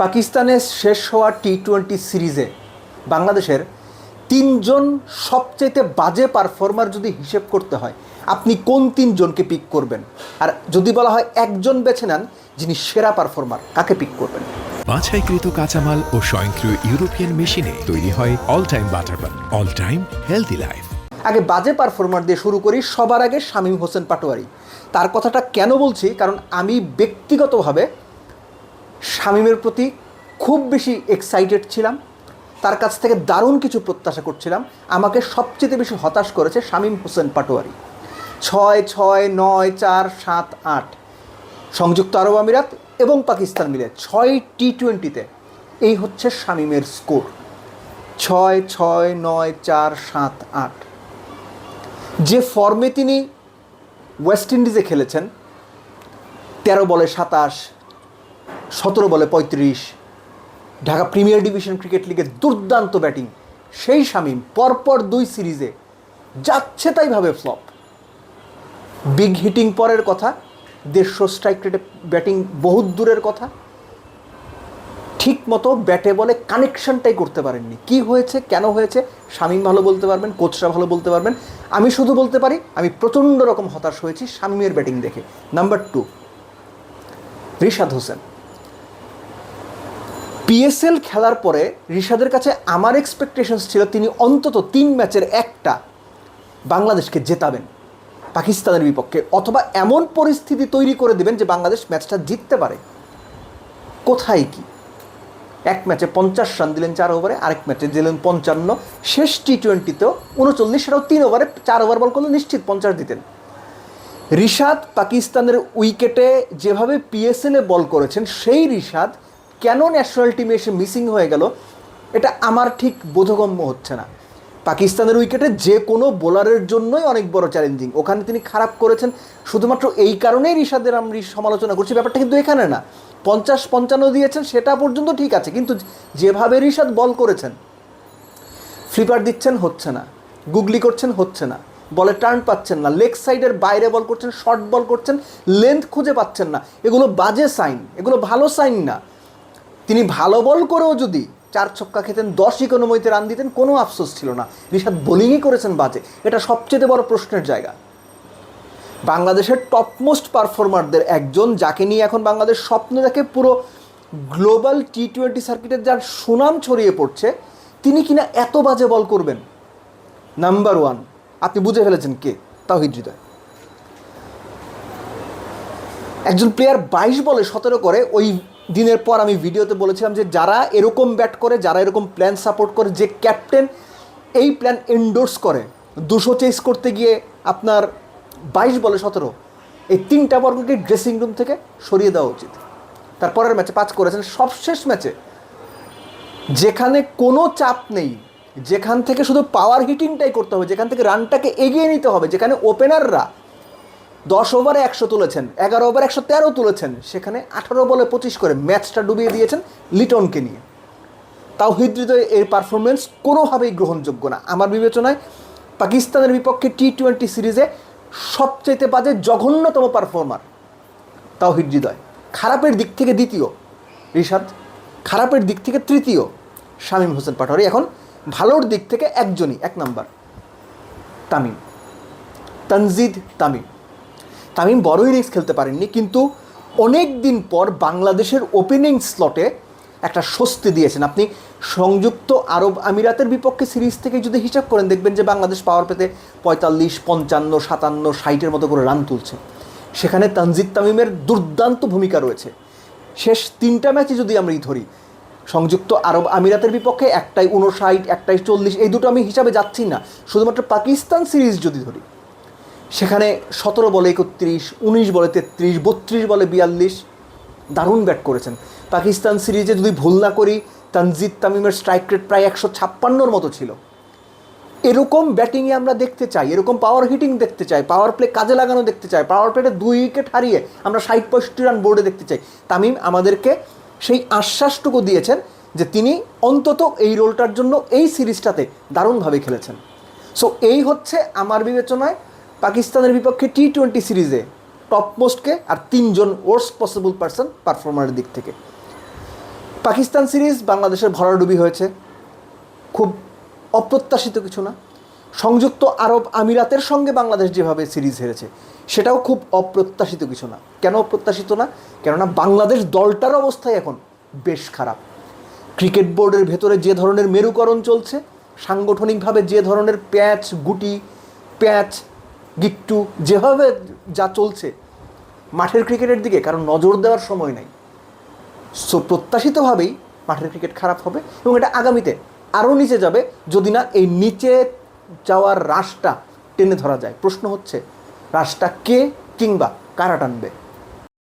পাকিস্তানে শেষ হওয়া টি টোয়েন্টি সিরিজে বাংলাদেশের তিনজন সবচেয়ে বাজে পারফর্মার যদি হিসেব করতে হয় আপনি কোন তিনজনকে পিক করবেন? আর যদি বলা হয় একজন বেছে নেন যিনি সেরা পারফর্মার কাকে পিক করবেন? বাছাইকৃত কাঁচামাল ও স্বয়ংক্রিয় ইউরোপিয়ান মেশিনে তৈরি হয় all time butter bun all time healthy life আগে বাজে পারফর্মার দিয়ে শুরু করি সবার আগে শামীম হোসেন পাটোয়ারি। তার কথাটা কেন বলছি? কারণ আমি ব্যক্তিগতভাবে শামীমের প্রতি খুব বেশি এক্সাইটেড ছিলাম। তার কাছ থেকে দারুণ কিছু প্রত্যাশা করছিলাম। আমাকে সবচেয়ে বেশি হতাশ করেছে শামীম হোসেন পাটোয়ারি। ছয় ছয়, নয়, চার, সাত, আট। সংযুক্ত আরব আমিরাত এবং পাকিস্তান মিলে ছয় টি টোয়েন্টিতে এই হচ্ছে শামীমের স্কোর ছয় ছয়, নয়, চার, সাত, আট। যে ফর্মে তিনি ওয়েস্ট ইন্ডিজে খেলেছেন, তেরো বলে সাতাশ সতেরো বলে পঁয়ত্রিশ। ঢাকা প্রিমিয়ার ডিভিশন ক্রিকেট লিগে দুর্দান্ত ব্যাটিং। সেই শামীম পরপর দুই সিরিজে যাচ্ছে তাইভাবে ফ্লপ। বিগ হিটিং পরের কথা, দেড়শো স্ট্রাইক রেটে ব্যাটিং বহুত দূরের কথা। ঠিক মতো ব্যাটে বলে কানেকশনটাই করতে পারেননি। কি হয়েছে, কেন হয়েছে, শামীম ভালো বলতে পারবেন, কোচরা ভালো বলতে পারবেন। আমি শুধু বলতে পারি, আমি প্রচণ্ড রকম হতাশ হয়েছি শামীমের ব্যাটিং দেখে। Number two, Rishad Hossain. PSL খেলার পরে রিশাদের কাছে আমার এক্সপেকটেশনস ছিল তিনি অন্তত তিন ম্যাচের একটা বাংলাদেশকে জেতাবেন, পাকিস্তানের বিপক্ষে, অথবা এমন পরিস্থিতি তৈরি করে দেবেন যে বাংলাদেশ ম্যাচটা জিততে পারে। কোথায় কি? এক ম্যাচে পঞ্চাশ রান দিলেন চার ওভারে, আরেক ম্যাচে দিলেন পঞ্চান্ন। শেষ টি টোয়েন্টিতেও উনচল্লিশ সেটাও তিন ওভারে চার ওভার বল করলে নিশ্চিত পঞ্চাশ দিতেন। রিশাদ পাকিস্তানের উইকেটে যেভাবে পিএসএলে বল করেছেন, সেই রিশাদ কেন ন্যাশনাল টিমে এসে মিসিং হয়ে গেল, এটা আমার ঠিক বোধগম্য হচ্ছে না। পাকিস্তানের উইকেটে যে কোনো বোলারের জন্যই অনেক বড় চ্যালেঞ্জিং ওখানে তিনি খারাপ করেছেন, শুধুমাত্র এই কারণেই রিশাদের আমি সমালোচনা করছি, ব্যাপারটা কিন্তু এখানে না। পঞ্চাশ পঞ্চান্ন দিয়েছেন, সেটা পর্যন্ত ঠিক আছে, কিন্তু যেভাবে রিশাদ বল করেছেন ফ্লিপার দিচ্ছেন হচ্ছে না গুগলি করছেন হচ্ছে না, বলে টার্ন পাচ্ছেন না লেগ সাইডের বাইরে বল করছেন শর্ট বল করছেন লেন্থ খুঁজে পাচ্ছেন না। এগুলো বাজে সাইন এগুলো ভালো সাইন না। তিনি ভালো বল করেও যদি চার ছক্কা খেতেন, দশ ইকোনমিতে রান দিতেন, কোনো আফসোস ছিল না। রিশাদ বোলিংই করেছেন বাজে। এটা সবচেয়ে বড় প্রশ্নের জায়গা। বাংলাদেশের টপমোস্ট পারফর্মারদের একজন, যাকে নিয়ে এখন বাংলাদেশ স্বপ্ন দেখে পুরো গ্লোবাল টি টোয়েন্টি সার্কিটের যার সুনাম ছড়িয়ে পড়ছে, তিনি কিনা এত বাজে বল করবেন? নাম্বার ওয়ান আপনি বুঝে ফেলেছেন কে? তাহিদ হৃদয়। একজন প্লেয়ার বাইশ বলে সতেরো করে, ওই দিনের পর আমি ভিডিওতে বলেছিলাম যে যারা এরকম ব্যাট করে, যারা এরকম প্ল্যান সাপোর্ট করে, যে ক্যাপ্টেন এই প্ল্যান এন্ডোর্স করে, দুশো চেস করতে গিয়ে আপনার বাইশ বলে সতেরো, এই তিনটা বর্গকে ড্রেসিং রুম থেকে সরিয়ে দেওয়া উচিত। তারপরের ম্যাচে পাঁচ করেছেন। সবশেষ ম্যাচে যেখানে কোনো চাপ নেই, যেখান থেকে শুধু পাওয়ার হিটিংটাই করতে হবে, যেখান থেকে রানটাকে এগিয়ে নিতে হবে, যেখানে ওপেনাররা দশ ওভারে একশো তুলেছেন, এগারো ওভারে একশো তেরো তুলেছেন, সেখানে আঠারো বলে পঁচিশ করে ম্যাচটা ডুবিয়ে দিয়েছেন লিটনকে নিয়ে। তাও হৃদয় এর পারফরমেন্স কোনোভাবেই গ্রহণযোগ্য না। আমার বিবেচনায় পাকিস্তানের বিপক্ষে টি টোয়েন্টি সিরিজে সবচেয়ে বাজে জঘন্যতম পারফর্মার তাও হৃদয়। খারাপের দিক থেকে দ্বিতীয়, রিশাদ। খারাপের দিক থেকে তৃতীয়, শামীম হোসেন পাটোয়ারি। এখন ভালোর দিক থেকে একজনই, এক নাম্বার তামিম। তানজিদ তামিম। তামিম বড় ইনিংস খেলতে পারেননি, কিন্তু অনেক দিন পর বাংলাদেশের ওপেনিং স্লটে একটা স্বস্তি দিয়েছেন। আপনি সংযুক্ত আরব আমিরাতের বিপক্ষে সিরিজ থেকে যদি হিসাব করেন, দেখবেন যে বাংলাদেশ পাওয়ার পেতে পঁয়তাল্লিশ, পঞ্চান্ন, সাতান্ন, ষাটের মতো করে রান তুলছে। সেখানে তানজিদ তামিমের দুর্দান্ত ভূমিকা রয়েছে। শেষ তিনটা ম্যাচে যদি আমরা ধরি, সংযুক্ত আরব আমিরাতের বিপক্ষে একটাই উনষাট একটাই চল্লিশ, এই দুটো আমি হিসাবে যাচ্ছি না। শুধুমাত্র পাকিস্তান সিরিজ যদি ধরি সেখানে সতেরো বলে একত্রিশ, উনিশ বলে তেত্রিশ, বত্রিশ বলে বিয়াল্লিশ দারুণ ব্যাট করেছেন। পাকিস্তান সিরিজে যদি ভুল না করি, তানজিদ তামিমের স্ট্রাইক রেট প্রায় একশো ছাপ্পান্নর মতো ছিল। এরকম ব্যাটিংয়ে আমরা দেখতে চাই, এরকম পাওয়ার হিটিং দেখতে চাই পাওয়ার প্লে কাজে লাগানো দেখতে চাই পাওয়ার প্লেটে দুই উইকেট হারিয়ে আমরা ষাট পঁয়ষট্টি রান বোর্ডে দেখতে চাই। তামিম আমাদেরকে সেই আশ্বাসটুকু দিয়েছেন যে তিনি অন্তত এই রোলটার জন্য এই সিরিজটাতে দারুণভাবে খেলেছেন। সো এই হচ্ছে আমার বিবেচনায় পাকিস্তানের বিপক্ষে টি টোয়েন্টি সিরিজে টপ মোস্টকে আর তিনজন ওয়ার্স্ট পসিবল পার্সন পারফর্মারের দিক থেকে। পাকিস্তান সিরিজ বাংলাদেশের ভরাডুবি হয়েছে। খুব অপ্রত্যাশিত কিছু না। সংযুক্ত আরব আমিরাতের সঙ্গে বাংলাদেশ যেভাবে সিরিজ হেরেছে, সেটাও খুব অপ্রত্যাশিত কিছু না। কেন অপ্রত্যাশিত না? কেননা বাংলাদেশ দলটার অবস্থাই এখন বেশ খারাপ। ক্রিকেট বোর্ডের ভেতরে যে ধরনের মেরুকরণ চলছে, সাংগঠনিকভাবে যে ধরনের প্যাচ, গুটি, প্যাচ গিট্টু যেভাবে যা চলছে মাঠের ক্রিকেটের দিকে কারণ নজর দেওয়ার সময় নাই। সো প্রত্যাশিতভাবেই মাঠের ক্রিকেট খারাপ হবে এবং এটা আগামীতে আরও নিচে যাবে যদি না এই নিচে যাওয়ার রাশটা টেনে ধরা যায়। প্রশ্ন হচ্ছে রাশটা কে কিংবা কারা টানবে?